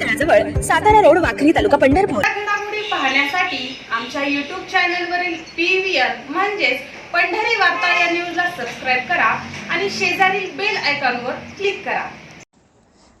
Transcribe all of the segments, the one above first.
तळाजवळ Satara road Wakhari taluka Pandharpur. पाहण्यासाठी आमच्या YouTube चॅनलवरील पी व्ही आर म्हणजेच पंढरी वार्ता या न्यूजला सबस्क्राईब करा आणि शेजारील बेल आयकॉनवर क्लिक करा.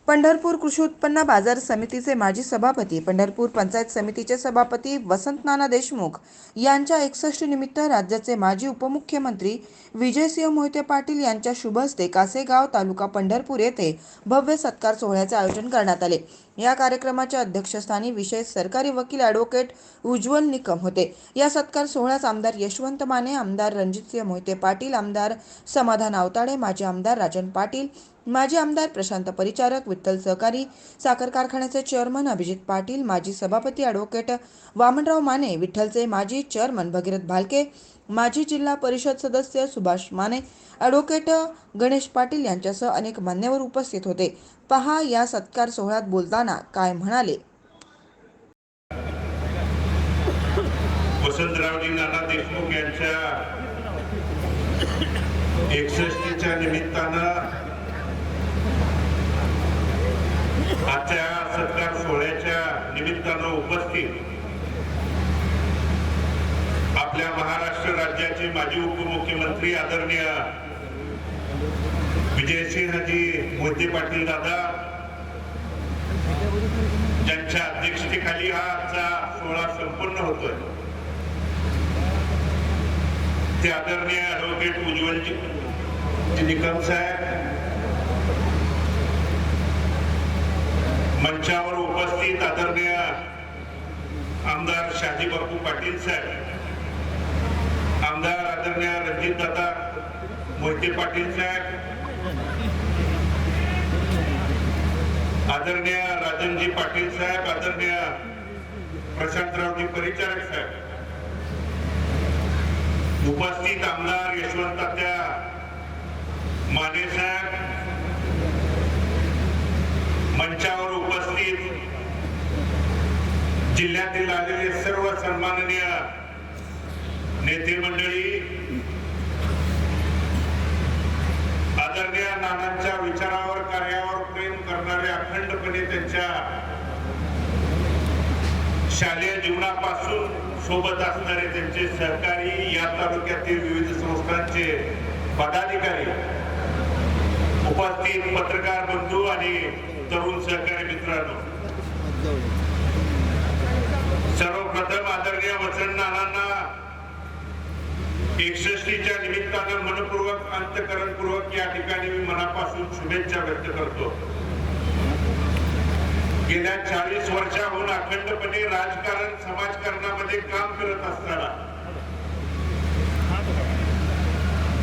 पंढरपूर कृषी उत्पन्न बाजार समितीचे माजी सभापती पंढरपूर पंचायत समितीचे सभापती वसंत नाना देशमुख यांच्या एकसष्ट निमित्त राज्याचे माजी उपमुख्यमंत्री विजयसिंह मोहिते पाटील यांच्या शुभ हस्ते कासेगाव तालुका पंढरपूर येथे भव्य सत्कार सोहळ्याचे आयोजन करण्यात आले. या कार्यक्रमाच्या अध्यक्षस्थानी विशेष सरकारी वकील ॲडव्होकेट उज्ज्वल निकम होते. या सत्कार सोहळ्यास आमदार यशवंत माने आमदार रणजितसिंह मोहिते पाटील आमदार समाधान आवताडे माजी आमदार राजन पाटील माजी आमदार प्रशांत परिचारक विठ्ठल सहकारी साखर कारखान्याचे चेअरमन अभिजित पाटील माजी सभापती ॲडव्होकेट वामनराव माने विठ्ठलचे माजी चेअरमन भगीरथ भालके माजी जिल्हा परिषद सदस्य सुभाष माने ॲडव्होकेट गणेश पाटील यांच्यासह अनेक मान्यवर उपस्थित होते. पहा या सत्कार सोहळ्यात बोलताना काय म्हणाले. वसंतरावजी नाना देशमुख यांच्या एकसष्टीच्या निमित्तानं आजच्या सत्कार सोहळ्याच्या निमित्तानं उपस्थित आपल्या महाराष्ट्र राज्याचे माजी उपमुख्यमंत्री आदरणीय विजयसिंहजी मोहिते पाटील दादा ज्यांच्या अध्यक्षतेखाली हा आजचा सोहळा संपन्न होतोय. ते आदरणीय ॲडव्होकेट उज्ज्वलजी निकम साहेब मंचावर उपस्थित आदरणीय आमदार शाजीबापू पाटील साहेब आमदार आदरणीय रणजित दादा मोहिते पाटील साहेब आदरणीय राजनजी पाटील साहेब आदरणीय प्रशांतरावजी परिचारक साहेब उपस्थित आमदार यशवंतात्या माने साहेब मंचावर उपस्थित जिल्ह्यातील आलेले सर्व सन्माननीय नेते मंडळी आदरणीय नानांच्या विचारावर कार्यावर प्रेम करणारे अखंडपणे त्यांच्या शालेय जीवनापासून सोबत असणारे त्यांचे सहकारी या तालुक्यातील विविध संस्थांचे पदाधिकारी उपस्थित पत्रकार बंधू आणि तरुण सहकारी मित्रांनो. सर्वप्रथम आदरणीय वचन नानांना एकसष्टीच्या निमित्तानं मनपूर्वक अंतकरणपूर्वक या ठिकाणी मी मनापासून शुभेच्छा व्यक्त करतो. गेल्या चाळीस वर्षाहून अखंडपणे राजकारण समाजकारणामध्ये काम करत असताना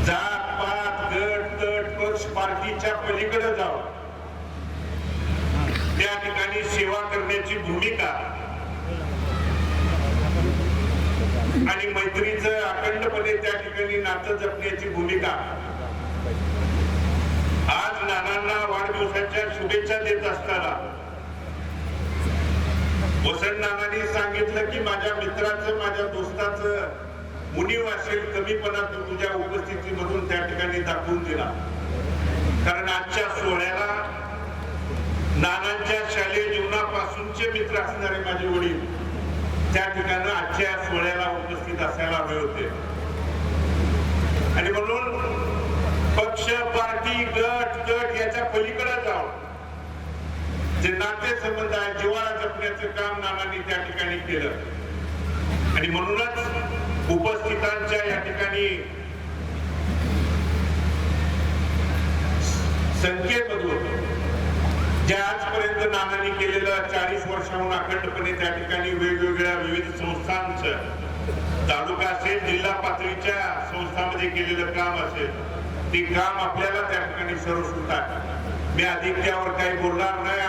जात पात गट तट पक्ष पार्टीच्या पलीकडे जावं. त्या ठिकाणी सेवा करण्याची भूमिका आणि मैत्रीचं अखंडपणे त्या ठिकाणी नातं जपण्याची भूमिका. आज नानांना वाढदिवसाच्या शुभेच्छा देत असताना वसंत नानांनी सांगितलं की माझ्या मित्राचं माझ्या दोस्ताचं उणीव असेल कमीपणा तू तुझ्या उपस्थितीमधून त्या ठिकाणी दाखवून दिला. कारण आजच्या सोहळ्याला नानांच्या शालेय जीवनापासूनचे मित्र असणारे माझे वडील त्या ठिकाणी आजच्या सोहळ्याला उपस्थित असायला हवे होते. आणि म्हणून पक्ष पार्टी गट गट याच्या पलीकडे जाऊन जे नाते संबंध आहे जिवाळा जपण्याचं काम नानांनी त्या ठिकाणी केलं. आणि म्हणूनच उपस्थितांच्या या ठिकाणी संख्येमधून ज्या आजपर्यंत नानांनी केलेलं चाळीस वर्षाहून अखंडपणे त्या ठिकाणी वेगवेगळ्या विविध संस्थांचं तालुका असेल जिल्हा पातळीच्या संस्थांमध्ये केलेलं काम असेल ते काम आपल्याला त्या ठिकाणी सर्व सुद्धा मी अधिक त्यावर काही बोलणार नाही.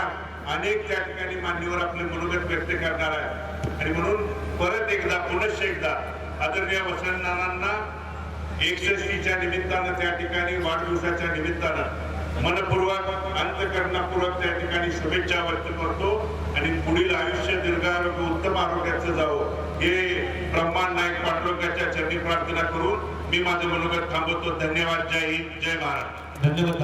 अनेक त्या ठिकाणी मान्यवर आपले मनोगत व्यक्त करणार आहे आणि म्हणून परत एकदा पुनश्च एकदा आदरणीय वसंत नानांना एकसष्टीच्या निमित्तानं त्या ठिकाणी वाढदिवसाच्या निमित्तानं मनपूर्वक अंतकरणापूर्वक त्या ठिकाणी शुभेच्छा व्यक्त करतो आणि पुढील आयुष्य दीर्घारोग्य उत्तम आरोग्याचं जावं. हे ब्रह्मांड नाईक पांडुरंगाच्या चरणी प्रार्थना करून मी माझं मनोगत थांबवतो. धन्यवाद. जय हिंद. जय महाराज. धन्यवाद.